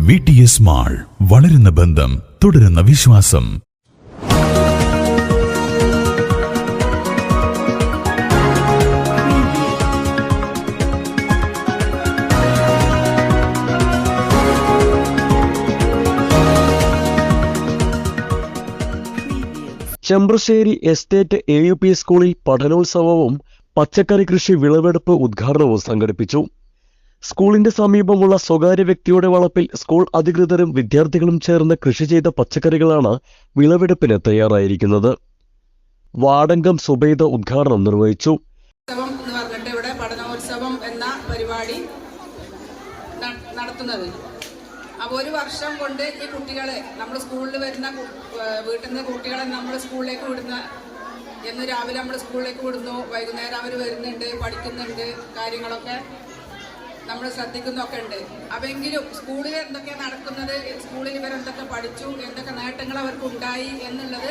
V T S mall വളരുന്ന ബന്ധം തുടരുന്ന വിശ്വാസം. Chembrassery estate A U P സ്കൂളിൽ പഠനോത്സവവും പച്ചക്കറി കൃഷി വിളവെടുപ്പ് ഉദ്ഘാടനവും സംഘടിപ്പിച്ചു. സ്കൂളിന്റെ സമീപമുള്ള സ്വകാര്യ വ്യക്തിയുടെ വളപ്പിൽ സ്കൂൾ അധികൃതരും വിദ്യാർത്ഥികളും ചേർന്ന് കൃഷി ചെയ്ത പച്ചക്കറികളാണ് വിളവെടുപ്പിന് തയ്യാറായിരിക്കുന്നത്. വാടങ്കം സുബൈദ ഉദ്ഘാടനം നിർവഹിച്ചു. ഇവിടെ പഠനോത്സവം എന്ന പരിപാടി നടത്തുന്നത്. അപ്പോൾ ഒരു വർഷം കൊണ്ട് ഈ കുട്ടികളെ നമ്മൾ സ്കൂളിൽ വരുന്ന വീട്ടിൽ നിന്ന് കുട്ടികളെ നമ്മൾ സ്കൂളിലേക്ക് വിടുന്ന എന്ന് രാവിലെ നമ്മൾ സ്കൂളിലേക്ക് വിടുന്നു. വൈകുന്നേരം അവർ വരുന്നുണ്ട് പഠിക്കുന്നുണ്ട് കാര്യങ്ങളൊക്കെ നമ്മൾ ശ്രദ്ധിക്കുന്നൊക്കെ ഉണ്ട്. അപ്പെങ്കിലും സ്കൂളിൽ എന്തൊക്കെ നടക്കുന്നത് സ്കൂളിൽ ഇവരെന്തൊക്കെ പഠിച്ചു എന്തൊക്കെ നേട്ടങ്ങൾ അവർക്ക് ഉണ്ടായി എന്നുള്ളത്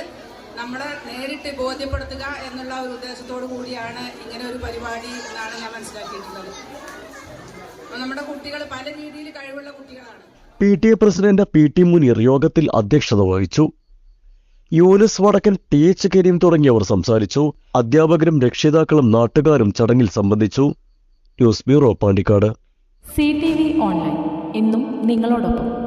നമ്മളെ നേരിട്ട് ബോധ്യപ്പെടുത്തുക എന്നുള്ള ഒരു ഉദ്ദേശത്തോടു കൂടിയാണ് ഇങ്ങനെ ഒരു പരിപാടി എന്നാണ് ഞാൻ മനസ്സിലാക്കിയിട്ടുള്ളത്. നമ്മുടെ കുട്ടികൾ പല രീതിയിൽ കഴിവുള്ള കുട്ടികളാണ്. P T A president P T Muneer യോഗത്തിൽ അധ്യക്ഷത വഹിച്ചു. യൂനിസ് വടക്കൻ ടി എച്ച് കരീം തുടങ്ങിയവർ സംസാരിച്ചു. അധ്യാപകരും രക്ഷിതാക്കളും നാട്ടുകാരും ചടങ്ങിൽ സംബന്ധിച്ചു. News bureau Pandikkad. C T V online. എന്നും നിങ്ങളോടൊപ്പം.